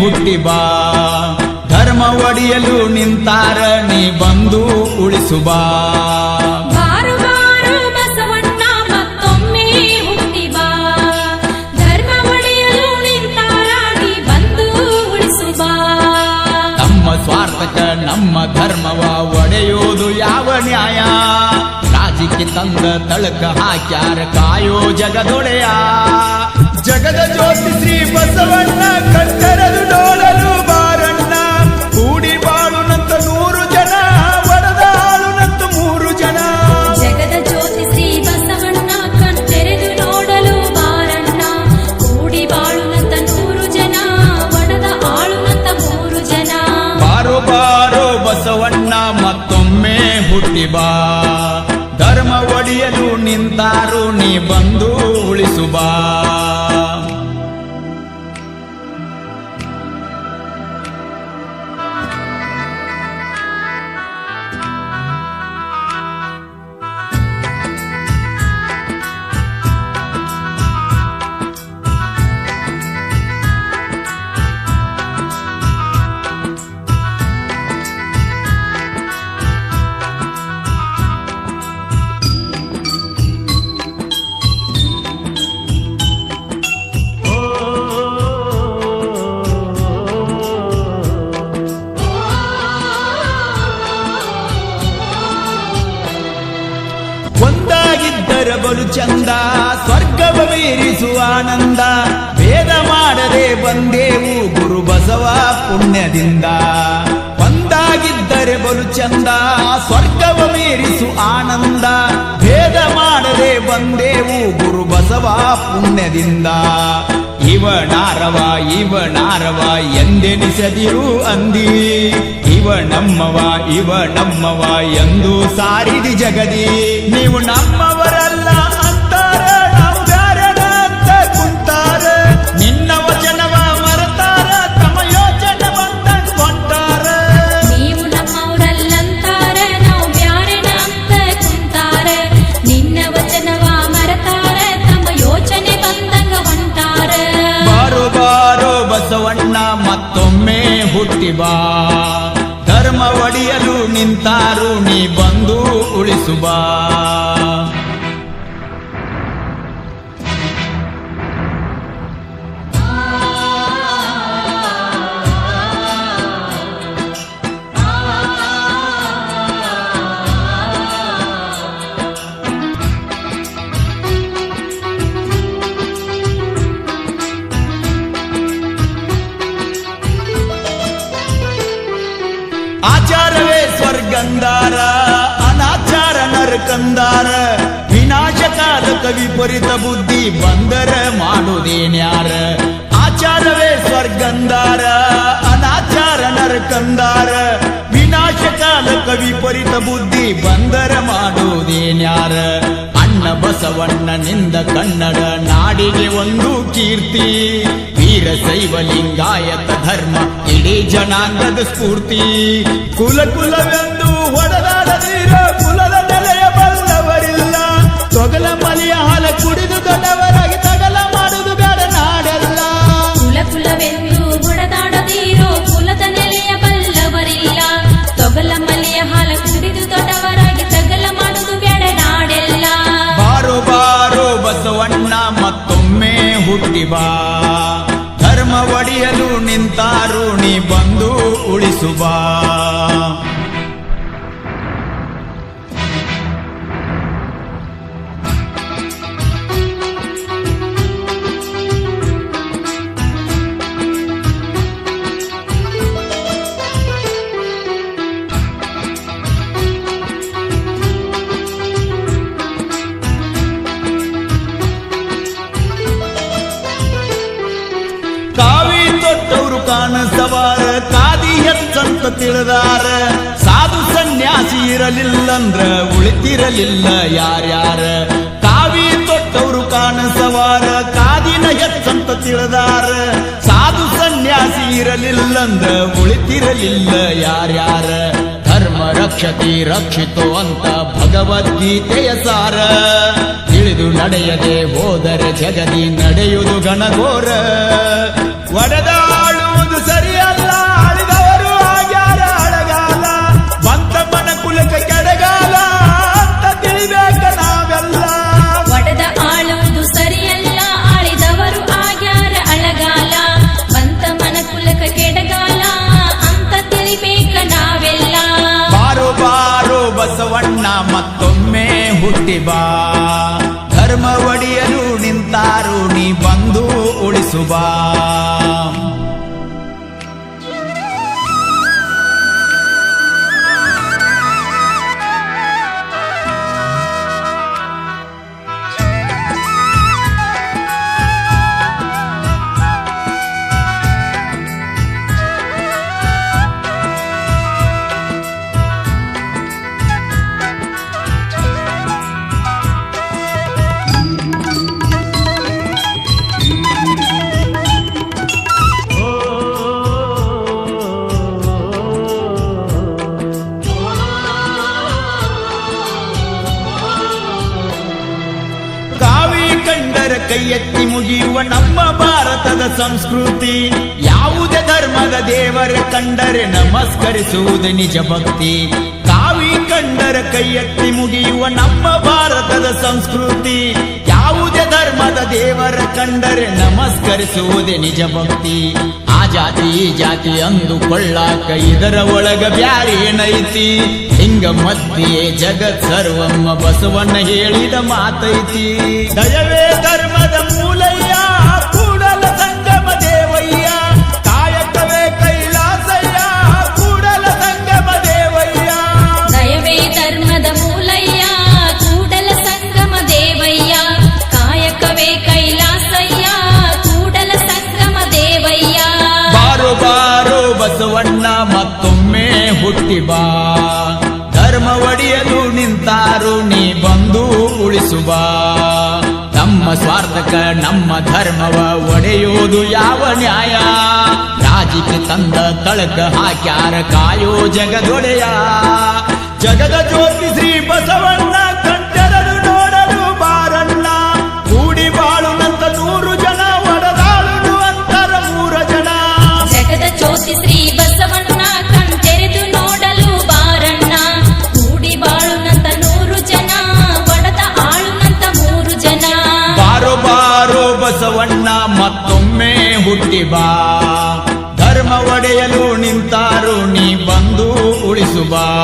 ಹುಟ್ಟಿ ಬಾ. ಧರ್ಮ ಒಡೆಯಲು ನಿಂತಾರ ನೀ ಬಂದು ಉಳಿಸು ಬಾ. ಬಾರು ಬಾರು ಬಸವಣ್ಣ ಮತ್ತೊಮ್ಮೆ ಹುಟ್ಟಿ ಬಾ. ಧರ್ಮ ಒಡೆಯಲು ನಿಂತಾರಾಡಿ ಬಂದು ಉಳಿಸು ಬಾ. ನಮ್ಮ ಸ್ವಾರ್ಥಕ ನಮ್ಮ ಧರ್ಮವ ಒಡೆಯೋದು ಯಾವ ನ್ಯಾಯ? ರಾಜಕೀಯ ತಂದ ತಳಕ ಹಾಕ್ಯಾರ ಕಾಯೋ ಜಗದೊಡೆಯ. ಜಗದ ಜ್ಯೋತಿ ಶ್ರೀ ಬಸವಣ್ಣ ಕಟ್ಟರದು ನೋಡಲು ಬಾರಣ್ಣ. ಕೂಡಿ ಬಾಳುನಂತ ನೂರು ಜನ ಒಡೆದಾಳುನಂತ ಮೂರು ಜನ. ಜಗದ ಜ್ಯೋತಿ ಶ್ರೀ ಬಸವಣ್ಣ ಕಣ್ಣೆರೆದು ನೋಡಲು ಬಾರಣ್ಣ. ಕೂಡಿ ಬಾಳುನಂತ ನೂರು ಜನ ಒಡದ ಆಳುನಂತ ಮೂರು ಜನ. ಬಾರೋ ಬಾರೋ ಬಸವಣ್ಣ ಮತ್ತೊಮ್ಮೆ ಹುಟ್ಟಿ ಬಾ. ಧರ್ಮ ಒಡೆಯಲು ನಿಂತಾರು ನೀ ಬಂದು ಉಳಿಸು ಚಂದ, ಸ್ವರ್ಗವ ಮೀರಿಸುವ ಆನಂದ. ಭೇದ ಮಾಡದೆ ಬಂದೇವು ಗುರು ಬಸವ ಪುಣ್ಯದಿಂದ. ಒಂದಾಗಿದ್ದರೆ ಬಲು ಚಂದ, ಸ್ವರ್ಗವ ಮೀರಿಸು ಆನಂದ. ಭೇದ ಮಾಡದೆ ಬಂದೇವು ಗುರು ಬಸವ ಪುಣ್ಯದಿಂದ. ಇವನಾರವ ಇವನಾರವ ಎಂದೆನಿಸದಿರು ಅಂದಿ. ಇವ ನಮ್ಮವ ಇವ ನಮ್ಮವ ಎಂದು ಸಾರಿದಿ ಜಗದಿ. ನೀವು ನಮ್ಮವರಲ್ಲ ಮತ್ತೊಮ್ಮೆ ಹುಟ್ಟಿ ಬಾ. ಧರ್ಮ ಒಡೆಯಲು ನಿಂತಾರು ನೀ ಬಂದು ಉಳಿಸು ಆಚಾರವೇ ಸ್ವರ್ಗಂದಾರ ಅನಾಚಾರ ನರಕಂದಾರ. ವಿನಾಶಕಾಲ ವಿಪರೀತ ಬುದ್ಧಿ ಬಂದರ ಮಾಡುವುದೇನ್ಯಾರ? ಆಚಾರವೇ ಸ್ವರ್ಗಂದಾರ ಅನಾಚಾರ ನರಕಂದಾರ. ವಿನಾಶಕಾಲ ವಿಪರೀತ ಬುದ್ಧಿ ಬಂದರ ಮಾಡುವುದೇನ್ಯಾರ? ಅಣ್ಣ ಬಸವಣ್ಣನಿಂದ ಕನ್ನಡ ನಾಡಿಗೆ ಒಂದು ಕೀರ್ತಿ. ವೀರಶೈವ ಲಿಂಗಾಯತ ಧರ್ಮ ಇಡೀ ಜನಾಂಗದ ಸ್ಫೂರ್ತಿ. ಕುಲ ಬಾ. ಧರ್ಮ ಒಡೆಯಲು ನಿಂತಾರು ನೀ ಬಂದು ಉಳಿಸು ತಿಳಿದಾರ. ಸಾಧು ಸನ್ಯಾಸಿ ಇರಲಿಲ್ಲಂದ್ರ ಉಳಿತಿರಲಿಲ್ಲ ಯಾರ್ಯಾರ. ಕಾವಿ ತೊಟ್ಟವರು ಕಾಣಸವಾರ, ಕಾದಿನ ಹೆಚ್ಚಂತ ತಿಳಿದಾರ. ಸಾಧು ಸನ್ಯಾಸಿ ಇರಲಿಲ್ಲಂದ್ರ ಉಳಿತಿರಲಿಲ್ಲ ಯಾರ್ಯಾರ. ಧರ್ಮ ರಕ್ಷತಿ ರಕ್ಷಿತೋ ಅಂತ ಭಗವದ್ಗೀತೆಯ ಸಾರ. ತಿಳಿದು ನಡೆಯದೆ ಹೋದರೆ ಜಗದಿ ನಡೆಯುವುದು ಗಣಗೋರ ಒಡೆದಾಳುವುದು ಹುಟ್ಟಿ ಎತ್ತಿ ಮುಗಿಯುವ ನಮ್ಮ ಭಾರತದ ಸಂಸ್ಕೃತಿ. ಯಾವುದೇ ಧರ್ಮದ ದೇವರ ಕಂಡರೆ ನಮಸ್ಕರಿಸುವುದು ನಿಜ ಭಕ್ತಿ. ಕಾವಿ ಕಂಡರ ಕೈ ಎತ್ತಿ ಮುಗಿಯುವ ನಮ್ಮ ಭಾರತದ ಸಂಸ್ಕೃತಿ. ಯಾವುದೇ ಧರ್ಮದ ದೇವರ ಕಂಡರೆ ನಮಸ್ಕರಿಸುವುದೇ ನಿಜ ಭಕ್ತಿ. ಜಾತಿ ಈ ಜಾತಿ ಅಂದುಕೊಳ್ಳಾಕ ಇದರ ಒಳಗ ಬ್ಯಾರೇನೈತಿ ಹಿಂಗ ಮಧ್ಯೆ ಜಗತ್ ಸರ್ವಮ್ಮ ಬಸವಣ್ಣ ಹೇಳಿದ ಮಾತೈತಿ. ದಯವೇ ಧರ್ಮದ ಮೂಲಯ್ಯ ಬಾ ನಮ್ಮ ಸ್ವಾರ್ಥಕ, ನಮ್ಮ ಧರ್ಮವ ಒಡೆಯೋದು ಯಾವ ನ್ಯಾಯ? ರಾಜಿಗೆ ತಂದ ತಳಕ ಹಾಕ್ಯಾರ ಕಾಯೋ ಜಗದೊಡೆಯ. ಜಗದ ಜ್ಯೋತಿ ಶ್ರೀ ಬಸವಣ್ಣ ಹುಟ್ಟಿ ಬಾ. ಧರ್ಮ ಒಡೆಯಲು ನಿಂತಾರು ನೀ ಬಂದು ಉಳಿಸು ಬಾ.